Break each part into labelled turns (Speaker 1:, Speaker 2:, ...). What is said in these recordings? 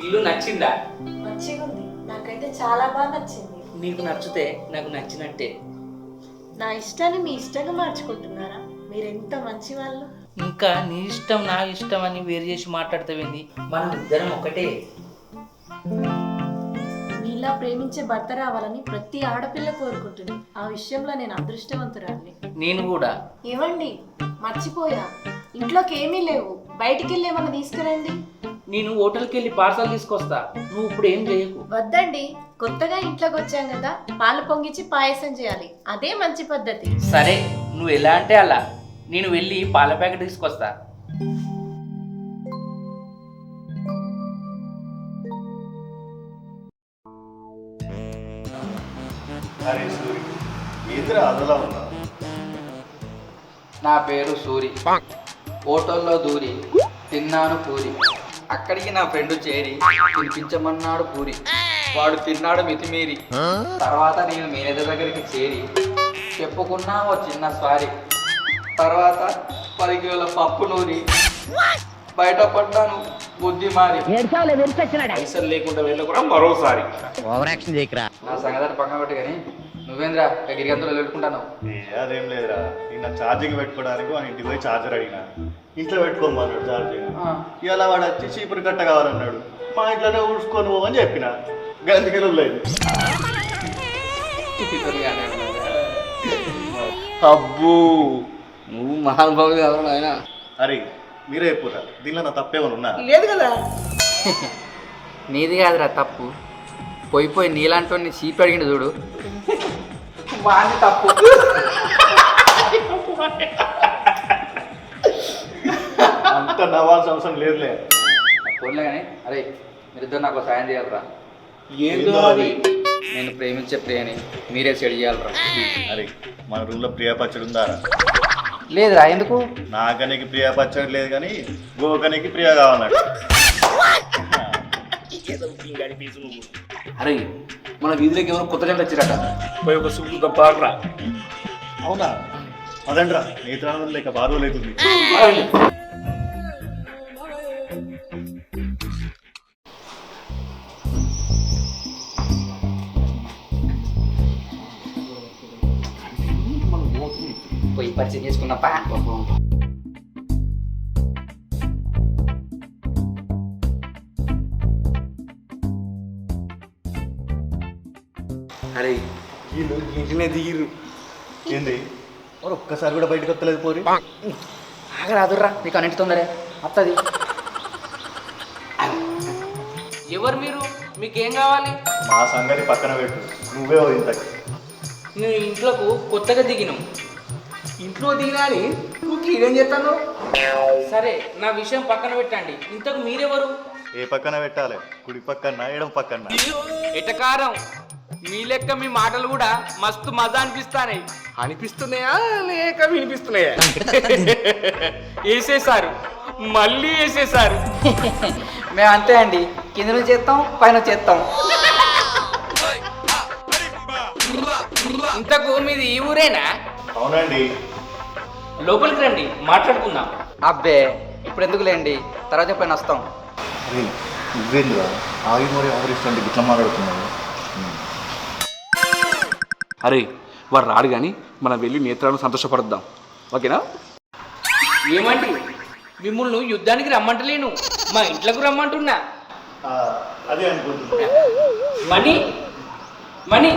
Speaker 1: ఇల్లు నచ్చిందా?
Speaker 2: మంచిగా ఉంది నాకైతే చాలా బాగా నచ్చింది.
Speaker 1: నీకు నచ్చితే నాకు నచ్చినట్టే.
Speaker 2: నా ఇష్టాన్ని మీ ఇష్టంగా మార్చుకుంటున్నారా? మీరు ఎంత మంచి వాళ్ళు
Speaker 1: ఇంకా నీ ఇష్టం నా ఇష్టం అని వేరు చేసి మాట్లాడతావేంది? మనం ఇద్దరం ఒకటే.
Speaker 2: మీలా ప్రేమించే భర్త రావాలని ప్రతి ఆడపిల్ల కోరుకుంటుంది. ఆ విషయంలో నేను అదృష్టవంతురాలిని.
Speaker 1: నేను కూడా.
Speaker 2: ఏవండి? మర్చిపోయా. ఇంట్లోకి ఏమీ లేవు. బయటికి వెళ్ళి ఏమన్నా తీసుకురండి.
Speaker 1: నేను హోటల్కి వెళ్ళి పార్సల్ తీసుకొస్తా. నువ్వు ఇప్పుడు ఏం చేయకు.
Speaker 2: వద్దండి. కొత్తగా ఇంట్లోకి వచ్చాం కదా పాలు పొంగిచ్చి పాయసం చేయాలి. అదే మంచి పద్ధతి.
Speaker 1: సరే నువ్వు ఎలా అంటే అలా. నేను వెళ్ళి పాల ప్యాకెట్ తీసుకొస్తా.
Speaker 3: అరే సూరి ఏందిరా అదలా ఉన్నా
Speaker 4: నా పేరు సూరి. హోటల్లో దూరి తిన్నాను పూరి. అక్కడికి నా ఫ్రెండ్ చేరి తినిపించమన్నాడు పూరి. వాడు తిన్నాడు మితిమీరి. తర్వాత నేను మేనేజర్ దగ్గరికి చేరి చెప్పుకున్నా ఓ చిన్న సారీ తర్వాత పది కిలోల పప్పు నూరి. బయటపడ్డాను బుద్ధి మారి.
Speaker 3: పైసలు లేకుండా వెళ్ళకుండా మరోసారి.
Speaker 4: నా సంగతి పక్కన పెట్టి కానీ నువ్వేంద్రా గిరిగంతులు వెళ్ళుకుంటాను
Speaker 3: ఏ, అదేం లేదురా. నిన్న ఛార్జింగ్ పెట్టుకోవడానికి వాని ఇంటికి పోయి ఛార్జర్ అడిగినా. ఇంట్లో పెట్టుకోమన్నాడు ఛార్జింగ్ ఇలా వాడు వచ్చి చీపురు కట్ట కావాలన్నాడు. మా ఇంట్లోనే ఊడ్చుకొని పోవని చెప్పిన. గంతికి లేదు
Speaker 4: అబ్బో. నువ్వు మహానుభావుడు కదా ఆయన
Speaker 3: అరే మీరే చెప్పురా. దీనిలో నా తప్పేమని ఉన్నా?
Speaker 1: లేదు కదా.
Speaker 4: నీది కాదురా తప్పు. పోయి పోయి నీలాంటి చీప్ అడిగిండు చూడు. వాడిని తప్పు
Speaker 3: అంత నవ్వాల్సిన అవసరం లేదులే.
Speaker 4: పోన్లే కానీ అరే మీరిద్దరు నాకు సాయం చేయాలరా.
Speaker 3: ఏందో అది.
Speaker 4: నేను ప్రేమించే ప్రియని మీరే సెట్ చేయాలరా.
Speaker 3: అరే మన రూమ్లో ప్రియా పచ్చడి ఉందా?
Speaker 4: లేదురా ఎందుకు?
Speaker 3: నాకనికి ప్రియా పచ్చడి లేదు కానీ గోకనికి ప్రియా కావాలన్నాడు.
Speaker 5: అరే మన వీధిలోకి ఎవరు కొత్త జంట వచ్చిరట. పోయి ఒక సుప్పు పాడరా.
Speaker 3: అవునా? అదండ్రా నేత్రానందం లేక బారులు అవుతుంది.
Speaker 4: పోయి పరిచయం చేసుకున్న
Speaker 5: అరే వీళ్ళు ఇంటినే దిగిర్రు
Speaker 3: ఏంది? మరి ఒక్కసారి కూడా బయటకు వస్తలేదు పోరి?
Speaker 4: ఆగరా అదుర్రా నీకు అన్నింటి తొందరే. వస్తుంది
Speaker 1: ఎవరు మీరు? మీకేం కావాలి?
Speaker 3: మా సంగతి పక్కన పెట్టు. నువ్వే ఇంతకు.
Speaker 1: నేను ఇంట్లోకు కొత్తగా దిగినాం.
Speaker 5: ఇంట్లో దిగినాని నువ్వు క్లీన్ చేస్తాను?
Speaker 1: సరే నా విషయం పక్కన పెట్టండి. ఇంతకు మీరెవరు?
Speaker 3: ఏ పక్కన పెట్టాలి? కుడి పక్కన ఎడం పక్కన.
Speaker 1: ఎటకారం? మీ లెక్క మీ మాటలు కూడా మస్తు మజా అనిపిస్తాయి
Speaker 5: అనిపిస్తున్నాయా? లేక వినిపిస్తున్నాయా?
Speaker 1: వేసేసారు మళ్ళీ వేసేసారు
Speaker 4: మేము అంతే అండి. కింద నుంచి చేస్తాం పైన చేస్తాం
Speaker 1: ఇంతకు మీది ఈ ఊరేనా?
Speaker 3: అవునండి.
Speaker 1: లోపలికి రండి మాట్లాడుకుందాం.
Speaker 4: అబ్బే ఇప్పుడు ఎందుకు లేండి తర్వాత పైన వస్తాం.
Speaker 3: నువ్వేంద్రా? ఆగి మరి ఆదరిస్తుంటే ఇట్లా మాట్లాడుతున్నావు?
Speaker 5: అరే వాడు రాడు కానీ మనం వెళ్ళి నేత్రాలను సంతోషపడద్దాం ఓకేనా?
Speaker 1: ఏమండి? మిమ్మల్ని యుద్ధానికి రమ్మంటలేను. మా ఇంట్లోకి రమ్మంటున్నా.
Speaker 3: ఆ, అదే అనుకుంటున్నా.
Speaker 1: మణి మణి.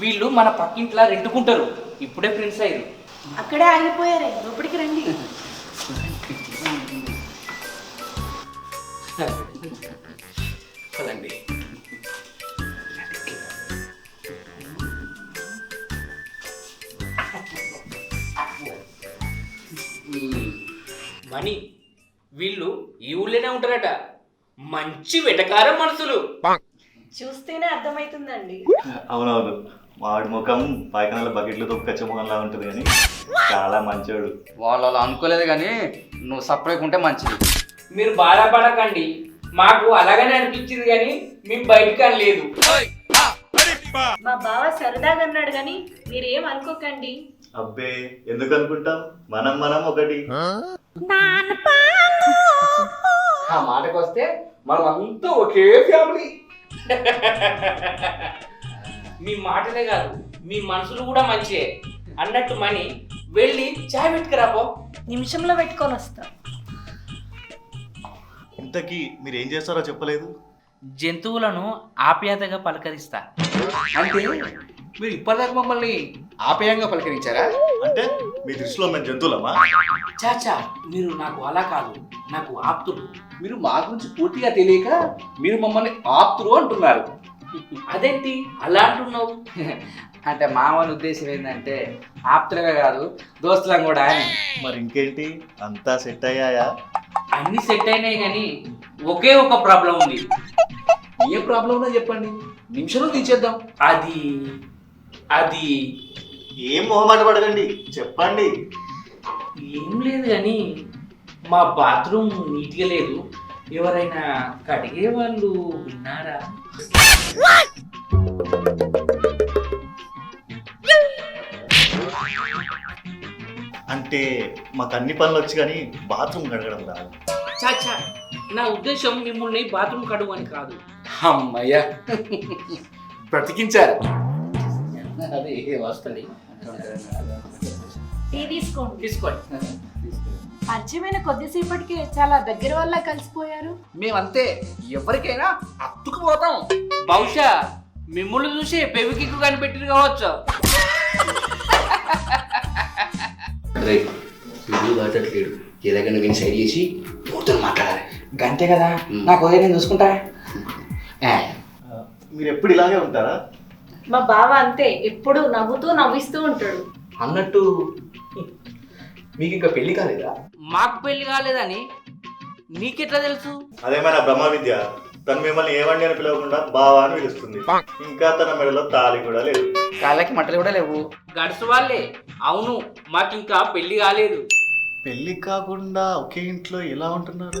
Speaker 1: వీళ్ళు మన పక్కింట్లో రెంటుకుంటారు ఇప్పుడే ఫ్రెండ్స్ అయ్యారు.
Speaker 2: అక్కడే ఆగిపోయారే. లోపలికి రండి.
Speaker 1: పదండి. మణి వీళ్ళు ఈ ఊళ్ళోనే ఉంటారట. మంచి వెటకారం మనుషులు
Speaker 2: చూస్తేనే అర్థమవుతుందండి
Speaker 3: అవునవును. వాడి ముఖం పాయకనాల బకెట్లు తొక్కచ్చ ముఖంలా ఉంటుంది కానీ చాలా మంచోడు.
Speaker 4: వాళ్ళు అలా అనుకోలేదు కానీ నువ్వు సపరేట్ ఉంటే మంచిది.
Speaker 1: మీరు బాధపడకండి. మాకు అలాగనే అనిపించింది కానీ మేము బయటికి అనలేదు.
Speaker 2: మా బావ సరదాగా అన్నాడు కానీ మీరేం అనుకోకండి.
Speaker 3: అబ్బే ఎందుకు అనుకుంటాం? మనం మనం ఒకటి.
Speaker 5: ఆ మాటకు వస్తే మనం అంతా ఒకే ఫ్యామిలీ.
Speaker 1: మీ మాటలే కాదు మీ మనసులు కూడా మంచియే. అన్నట్టు మణి వెళ్ళి చాయ్ పెట్టుకురాపో
Speaker 2: నిమిషంలో పెట్టుకొని వస్తా.
Speaker 3: ఇంతకీ మీరు ఏం చేస్తారో చెప్పలేదు?
Speaker 1: జంతువులను ఆప్యాయతగా పలకరిస్తా.
Speaker 5: అంటే? మీరు ఇప్పటిదాకా మమ్మల్ని ఆప్యాయంగా పలకరించారా?
Speaker 3: అంటే మీ దృష్టిలో మేము జంతువులమా?
Speaker 1: చాచా మీరు నాకు అలా కాదు నాకు ఆప్తులు.
Speaker 5: మీరు మా గురించి పూర్తిగా తెలియక మీరు మమ్మల్ని ఆప్తురు అంటున్నారు.
Speaker 1: అదేంటి? అలా అంటున్నావు?
Speaker 4: అంటే మామూలు ఉద్దేశం ఏంటంటే ఆప్తులుగా కాదు దోస్తులం కూడా. అని
Speaker 3: మరి ఇంకేంటి? అంతా సెట్ అయ్యాయా?
Speaker 1: అన్ని సెట్ అయినాయి కానీ ఒకే ఒక ప్రాబ్లం ఉంది.
Speaker 5: ఏ ప్రాబ్లం ఉందో చెప్పండి? నిమిషంలో తీసేద్దాం.
Speaker 1: అది అది
Speaker 3: ఏం మొహమాట పడకండి. చెప్పండి.
Speaker 1: ఏం లేదు కానీ మా బాత్రూమ్ నీట్గా లేదు. ఎవరైనా కడిగే వాళ్ళు ఉన్నారా?
Speaker 3: అంటే మాకు అన్ని పనులు వచ్చి కానీ బాత్రూమ్ కడగడం రాదు.
Speaker 1: చాచా నా ఉద్దేశం మిమ్మల్ని బాత్రూమ్ కడుగు అని కాదు.
Speaker 5: అమ్మయ్యా. బ్రతికించారు.
Speaker 1: అది వస్తుంది.
Speaker 2: టీ తీసుకోండి.
Speaker 1: తీసుకోండి.
Speaker 2: పరిచయమైన కొద్దిసేపటికి చాలా దగ్గర వల్ల కలిసిపోయారు.
Speaker 5: మేమంతే ఎవరికైనా అత్తుకుపోతాం
Speaker 1: బహుశా మిమ్మల్ని చూసి పెవికిక్కు కనిపెట్టిరు కావచ్చు.
Speaker 5: ఎలాగైనా సైడ్ చేసి మాట్లాడాలి.
Speaker 4: గంతే కదా? నాకు ఉదయం నేను చూసుకుంటా.
Speaker 3: మీరు ఎప్పుడు ఇలాగే ఉంటారా?
Speaker 2: మా బావ అంతే ఎప్పుడు నవ్వుతూ నవ్విస్తూ ఉంటాడు.
Speaker 5: అన్నట్టు మీకు ఇంకా పెళ్ళి కాలేదా?
Speaker 1: మాకు పెళ్ళి కాలేదని నీకెట్లా తెలుసు?
Speaker 3: అదేమైనా బ్రహ్మ విద్య తను మిమ్మల్ని ఏమండి అని పిలవకుండా బావా అని పిలుస్తుంది. ఇంకా తన మెడలో తాళి కూడా లేదు.
Speaker 4: కాళ్ళకి మంటలు కూడా లేవు.
Speaker 1: గడుసు వాళ్ళే. అవును మాకింకా పెళ్ళి కాలేదు.
Speaker 3: పెళ్ళి కాకుండా ఒకే ఇంట్లో ఎలా ఉంటున్నారు?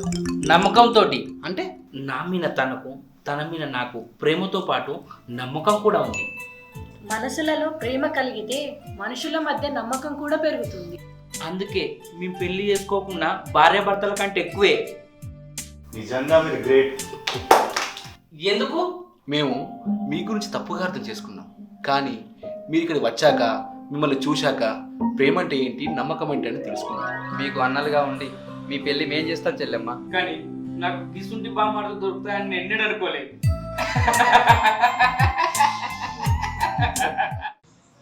Speaker 1: నమ్మకంతో
Speaker 5: అంటే?
Speaker 1: నా మీద తనకు తన మీద నాకు ప్రేమతో పాటు నమ్మకం కూడా ఉంది.
Speaker 2: మనసులలో ప్రేమ కలిగితే మనుషుల మధ్య నమ్మకం కూడా పెరుగుతుంది.
Speaker 1: అందుకే మేము పెళ్ళి చేసుకోకుండా భార్యాభర్తల కంటే ఎక్కువే.
Speaker 3: నిజంగా మీరు గ్రేట్.
Speaker 1: ఎందుకు?
Speaker 5: మేము మీ గురించి తప్పుగా అర్థం చేసుకున్నాం. కానీ మీరు ఇక్కడ వచ్చాక మిమ్మల్ని చూశాక ప్రేమ అంటే ఏంటి నమ్మకం ఏంటి అని తెలుసుకున్నాం.
Speaker 4: మీకు అన్నలుగా ఉండి మీ పెళ్ళి మేం చేస్తాం చెల్లెమ్మ.
Speaker 1: కానీ నాకు గిసుంటి బామ్మాటలు దొరుకుతాయని నేను ఎన్నడూ అనుకోలేదు.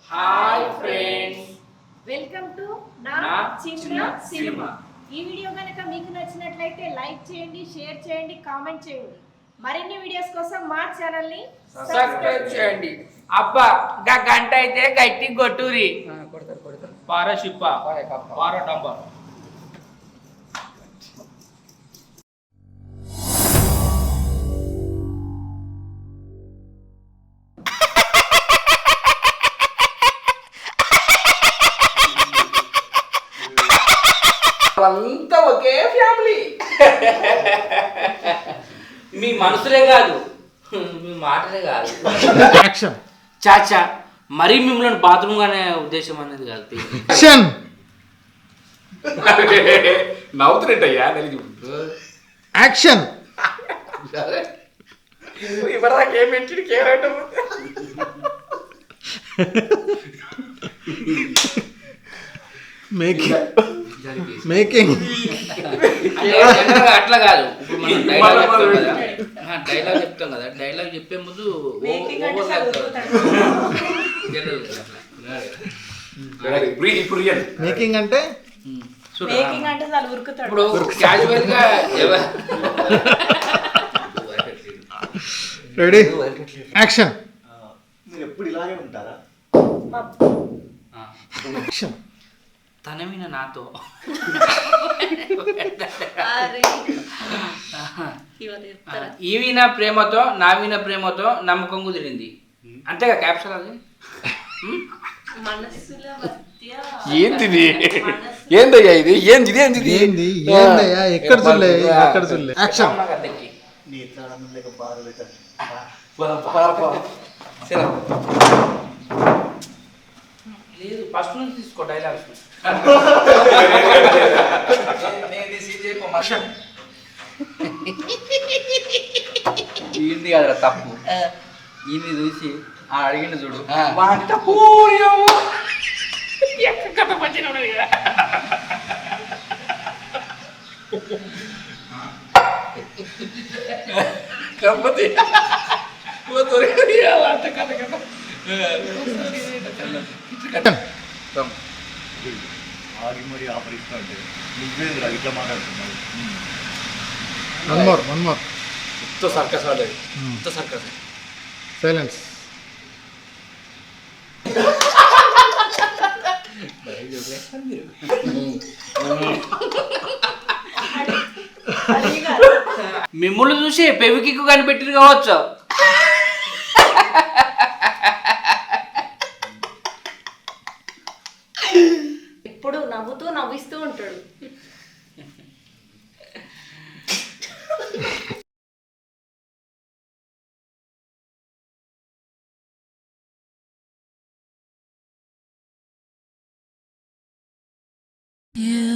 Speaker 1: హాయ్ ఫ్రెండ్స్
Speaker 2: వెల్కమ్ టు నా
Speaker 1: నా
Speaker 2: చిన్న
Speaker 1: చిన్న
Speaker 2: సినిమా
Speaker 1: సినిమా.
Speaker 2: ఈ వీడియో కనుక మీకు నచ్చినట్లయితే లైక్ చేయండి షేర్ చేయండి కామెంట్ చేయండి. మరిన్ని వీడియోస్ కోసం మా ఛానల్ని
Speaker 1: సబ్స్క్రైబ్ చేయండి. అబ్బా గా గంట అయితే గట్టి కొట్టూరి
Speaker 4: కొడతారు కొడతారు.
Speaker 1: పారశిప్ప పార
Speaker 5: అంతా ఒకే ఫ్యామిలీ.
Speaker 1: మీ మనసులే కాదు. మీ మాటలే కాదు. చాచా మరీ మిమ్మల్ని బాత్రూమ్ అనే ఉద్దేశం అనేది కాదు.
Speaker 5: నవ్వుతున్నట్టయ్యా తెలియదు
Speaker 6: యాక్షన్
Speaker 5: ఇప్పటిదాకా ఏం పెట్టి కేరంటే.
Speaker 6: మేకింగ్ మేకింగ్
Speaker 1: అట్లా కాదు. ఇప్పుడు మనం dialogue చెప్తాం కదా. ఆ, డైలాగ్ చెప్తాం కదా. డైలాగ్ చెప్పే ముందు
Speaker 2: మేకింగ్ అంటే
Speaker 6: మేకింగ్ అంటే?
Speaker 2: చాలు ఉరుకుతాడు.
Speaker 1: ఇప్పుడు క్యాజువల్గా
Speaker 6: రెడీ యాక్షన్
Speaker 3: మీరు ఎప్పుడు ఇలాగే ఉంటారా?
Speaker 1: ఆ.
Speaker 6: యాక్షన్
Speaker 1: తనమిన నాతో ఈవిన ప్రేమతో నావిన ప్రేమతో నమ్మకం కుదిరింది. అంతేగా క్యాప్షన్ అది?
Speaker 5: ఏంటిది? ఏందయ్యా ఇది? ఏంది ఇది ఏంది?
Speaker 6: ఏందయ్యా? ఎక్కడ చూడలే? ఎక్కడ చూడలే? యాక్షన్.
Speaker 3: నీ.
Speaker 1: లేదు ఫస్ట్ నుంచి తీసుకో డైలాగ్స్
Speaker 4: నేను తీసి చెప్పు ఈయనది కాదురా తప్పు ఈయన్ని చూసి ఆ అడిగిండు చూడు. వాడి తప్పు
Speaker 5: కాకపోతే ఓ దొరికింది, అలా అంత కథ కథ.
Speaker 3: ఆపరిస్తా అంటే నువ్వేంద్రా ఇట్లా మాట్లాడుతున్నావు.
Speaker 6: వన్ మోర్
Speaker 5: మొత్తం సర్కస్ మొత్తం సర్కస్.
Speaker 6: సైలెన్స్
Speaker 2: కాదు.
Speaker 1: మిమ్మల్ని చూసి పెవికికు కనిపెట్టిరు కావచ్చు.
Speaker 2: Yeah.